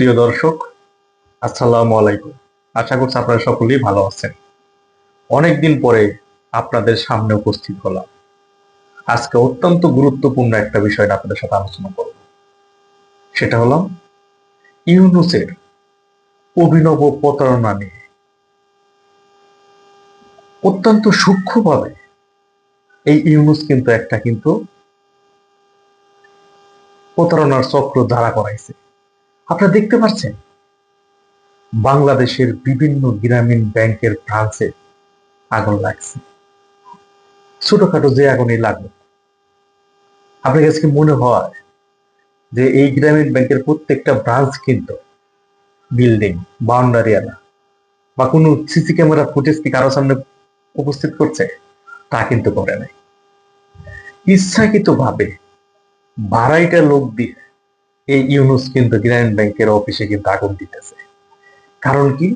প্রিয় দর্শক, আসসালামু আলাইকুম। আশা করছি আপনারা সকলেই ভালো আছেন। অনেকদিন পরে আপনাদের সামনে উপস্থিত হলাম। আজকে অত্যন্ত গুরুত্বপূর্ণ একটা বিষয় আপনাদের সাথে আলোচনা করব। সেটা হলো ইউনুসের অভিনব প্রতারণা নিয়ে। অত্যন্ত সূক্ষ্মভাবে এই ইউনুস কিন্তু একটা কিন্তু প্রতারণার চক্র ধারা করাইছে। আপনারা দেখতে পাচ্ছেন? বাংলাদেশের বিভিন্ন গ্রামীণ ব্যাংকের ব্রাঞ্চে আগুন লাগছে। ছোটখাটো যে আগুনই লাগল আপনার কাছে মনে হয় যে এই গ্রামীণ ব্যাংকের প্রত্যেকটা ব্রাঞ্চ কিন্তু বিল্ডিং, বাউন্ডারি আনা বা কোনো সিসি ক্যামেরা ফুটেজ কি কারও সামনে উপস্থিত করছে? তা কিন্তু করে নাই। ইচ্ছাকৃত ভাবে বাড়াইটা লোক দিয়ে এই ইউনুস কিন্তু গ্রামীণ ব্যাংকের অফিসে কিন্তু আগুন দিতেছে। কারণ কি?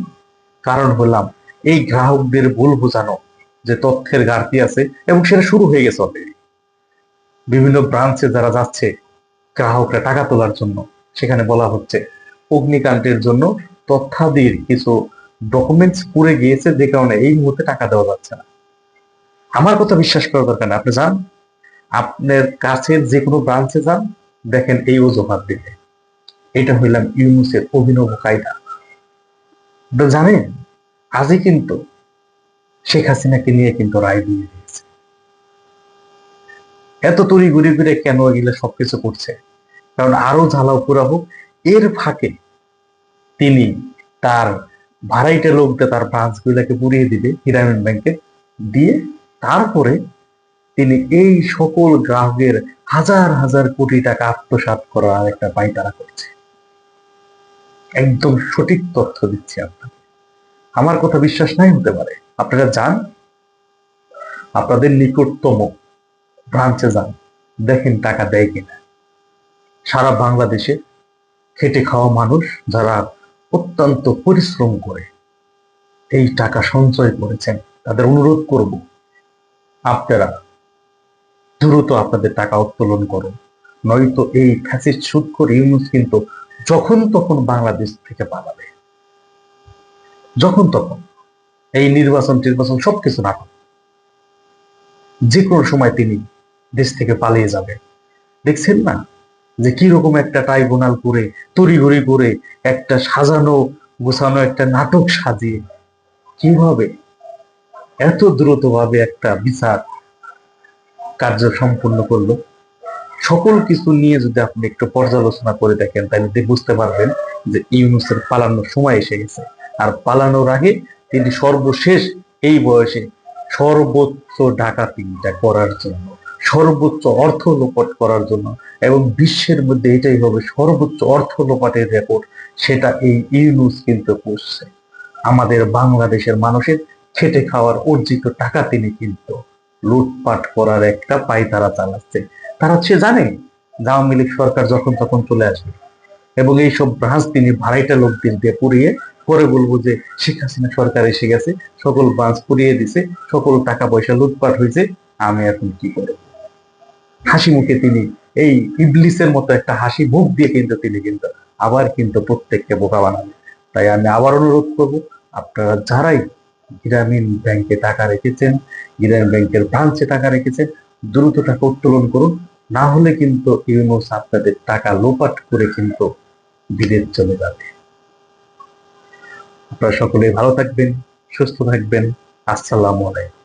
কারণ হলাম, এই গ্রাহকদের ভুল বোঝানো, যে তথ্যের ঘাটতি আছে এবং সেটা শুরু হয়ে গেছে অলরেডি বিভিন্ন ব্রাঞ্চে যারা যাচ্ছে, গ্রাহকরা টাকা তোলার জন্য, সেখানে বলা হচ্ছে, অগ্নিকাণ্ডের জন্য তথ্যাদির কিছু ডকুমেন্টস পুড়ে গিয়েছে, যে কারণে এই মুহূর্তে টাকা দেওয়া যাচ্ছে না। আমার কথা বিশ্বাস করার দরকার না আপনি যান। আপনার কাছে যে কোনো ব্রাঞ্চে যান দেখেন এই অজুহাত দিতে এটা হইলাম ইউনুসের অভিনব কায়দা। জানেন, আজই কিন্তু শেখ হাসিনাকে নিয়ে কিন্তু রায় দিয়ে দিয়েছে। এত তড়ি ঘুরে ঘুরে কেন এগুলো সবকিছু করছে? কারণ আরও ঝালাও পুরা হোক, এর ফাঁকে তিনি তার ভাড়াইটা লোকদের তার ব্রাঞ্চ গুলাকে পুড়িয়ে দিবে গ্রামীণ ব্যাংকে দিয়ে, তারপরে তিনি এই সকল গ্রাহকের হাজার হাজার কোটি টাকা আত্মসাৎ করার একটা পায়তারা করছে। একদম সঠিক তথ্য দিচ্ছি আপনাকে। আমার কথা বিশ্বাস নাই হতে পারে। আপনারা যান। আপনাদের নিকটতম ব্রাঞ্চে যান। দেখেন টাকা দেয় কিনা। সারা বাংলাদেশে খেটে খাওয়া মানুষ যারা অত্যন্ত পরিশ্রম করে এই টাকা সঞ্চয় করেছেন, তাদের অনুরোধ করব, আপনারা দ্রুত আপনাদের টাকা উত্তোলন করুন নয়তো এই সুদ করে ইউনুস কিন্তু যখন তখন বাংলাদেশ থেকে পালাবে। যখন তখন এই নির্বাচন টির্বাচন সবকিছু না যে কোনো সময় তিনি দেশ থেকে পালিয়ে যাবে। দেখছেন না যে কি রকম একটা ট্রাইব্যুনাল করে, তড়িঘড়ি করে একটা সাজানো, গোছানো একটা নাটক সাজিয়ে কীভাবে এত দ্রুতভাবে একটা বিচার কার্য সম্পূর্ণ করল। সকল কিছু নিয়ে যদি আপনি একটু পর্যালোচনা করে দেখেন, তাহলে বুঝতে পারবেন যে ইউনুসের পালানোর সময় এসে গেছে। আর পালানোর আগে তিনি সর্বশেষ এই বয়সে সর্বোচ্চ ডাকাতিটা করার জন্য, সর্বোচ্চ অর্থ লোপাট করার জন্য এবং বিশ্বের মধ্যে এটাই হবে সর্বোচ্চ অর্থ লোপাটের রেকর্ড, সেটা এই ইউনুস কিন্তু করছে। আমাদের বাংলাদেশের মানুষের খেটে খাওয়ার অর্জিত টাকা তিনি কিন্তু লুটপাট করার একটা পায়তারা চালাচ্ছে। তারা সে জানে আওয়ামী লীগ সরকার যখন তখন চলে আসবে। এবং এইসব ব্রাঞ্চ তিনি ভাড়াইটা লোকদের দিয়ে পুড়িয়ে পরে বলব যে শেখ হাসিনা সরকার এসে গেছে, সকল ব্রাঞ্চ পুড়িয়ে দিছে, সকল টাকা পয়সা লুটপাট হয়েছে, আমি এখন কি করব? হাসি মুখে তিনি এই ইবলিসের মতো একটা হাসি মুখ দিয়ে কিন্তু তিনি কিন্তু আবার কিন্তু প্রত্যেককে বোকা বানাবে তাই আমি আবার অনুরোধ করব, আপনারা যারাই গ্রামীণ ব্যাংকে টাকা রেখেছেন, গ্রামীণ ব্যাংকের ব্রাঞ্চে টাকা রেখেছেন। দ্রুত টাকা উত্তোলন করুন, না হলে কিন্তু ইউনুস আপনাদের টাকা লোপাট করে কিন্তু বিদেশ চলে যাবে। আপনারা সকলে ভালো থাকবেন, সুস্থ থাকবেন। আসসালামু আলাইকুম।